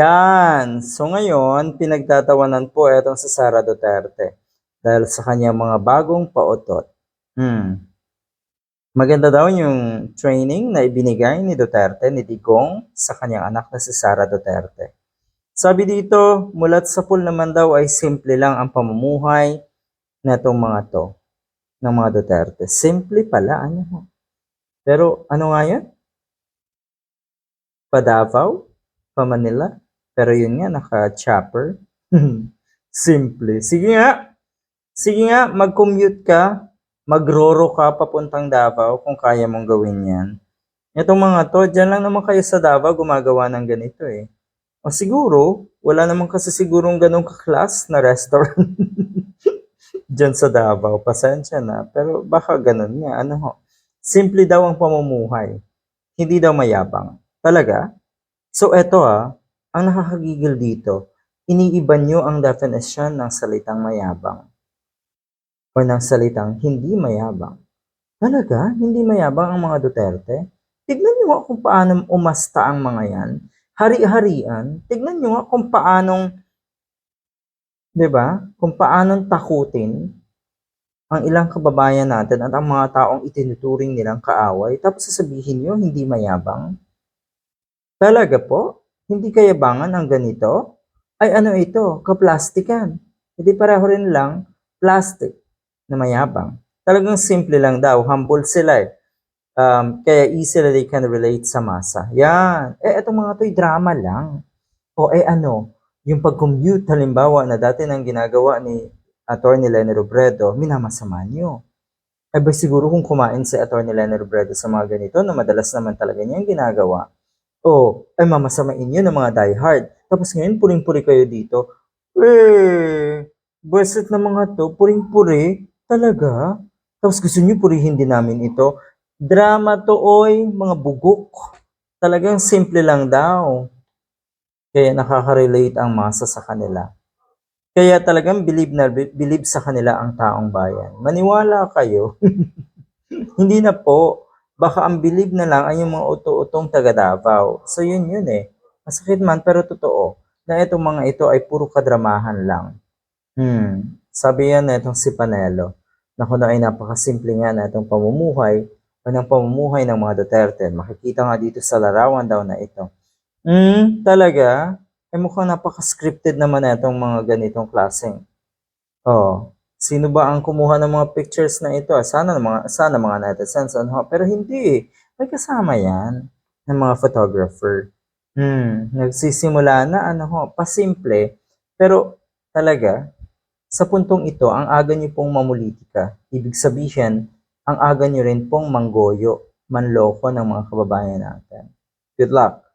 Yan. So ngayon, pinagtatawanan po itong si Sara Duterte dahil sa kanyang mga bagong pautot. Hmm. Maganda daw yung training na ibinigay ni Duterte, ni Digong, sa kanyang anak na si Sara Duterte. Sabi dito, mulat sa pool naman daw ay simple lang ang pamumuhay na itong mga to, ng mga Duterte. Simple pala, ano ho? Pero ano nga yan? Pa Davao? Pa Manila? Pero yun nga, naka-chopper. Simple. Sige nga. Sige nga, mag-commute ka. Magroro ka papuntang Davao kung kaya mong gawin yan. Itong mga to, dyan lang naman kayo sa Davao gumagawa ng ganito eh. O siguro, wala naman kasi sigurong ganong kaklas na restaurant dyan sa Davao. Pasensya na. Pero baka ganun nga. Ano ho? Simple daw ang pamumuhay. Hindi daw mayabang. Talaga? So eto ah, ang nakakagigil dito, iniiba nyo ang definition ng salitang mayabang o ng salitang hindi mayabang. Talaga? Hindi mayabang ang mga Duterte? Tignan nyo nga kung paano umasta ang mga yan. Hari-harian. Tignan nyo nga kung paanong, di ba? Kung paanong takutin ang ilang kababayan natin at ang mga taong itinuturing nilang kaaway. Tapos sasabihin nyo, hindi mayabang. Talaga po? Hindi kayabangan ang ganito? Ay ano ito? Kaplastikan. Hindi pareho rin lang plastic na mayabang. Talagang simple lang daw. Humble sila eh. Um, kaya easily they can relate sa masa. Yan. Eh, etong mga to'y drama lang. O eh ano, yung pag-commute halimbawa na dati nang ginagawa ni Atty. Lenny Robredo, minamasama nyo. Eh ba siguro kung kumain si Atty. Lenny Robredo sa mga ganito na madalas naman talaga niya ang ginagawa, o ay mamasamain nyo ng mga diehard. Tapos ngayon, puring-puri kayo dito. Eh, buweset na mga to, puring-puri, talaga? Tapos gusto nyo purihin din namin ito. Drama to, oy, mga bugok. Talagang simple lang daw. Kaya nakaka-relate ang masa sa kanila. Kaya talagang believe na believe sa kanila ang taong bayan. Maniwala kayo. Hindi na po. Baka ang believe na lang ay yung mga uto-utong taga Davao. So yun yun eh. Masakit man pero totoo na itong mga ito ay puro kadramahan lang. Hmm. Sabi yan na itong si Panelo na kung ay napakasimple nga na itong pamumuhay o ng pamumuhay ng mga Duterte. Makikita nga dito sa larawan daw na ito. Hmm, talaga? Eh mukhang napaka-scripted naman na itong mga ganitong klaseng. Oh, sino ba ang kumuha ng mga pictures na ito? Sana mga sana mga netizens ano, pero hindi. eh. May kasama 'yan ng mga photographer. Hmm, nagsisimula na ano ho, pasimple, pero talaga sa puntong ito, ang aga niyo pong mamulitika. Ibig sabihin, ang aga niyo rin pong manggoyo, manloko ng mga kababayan natin. Good luck.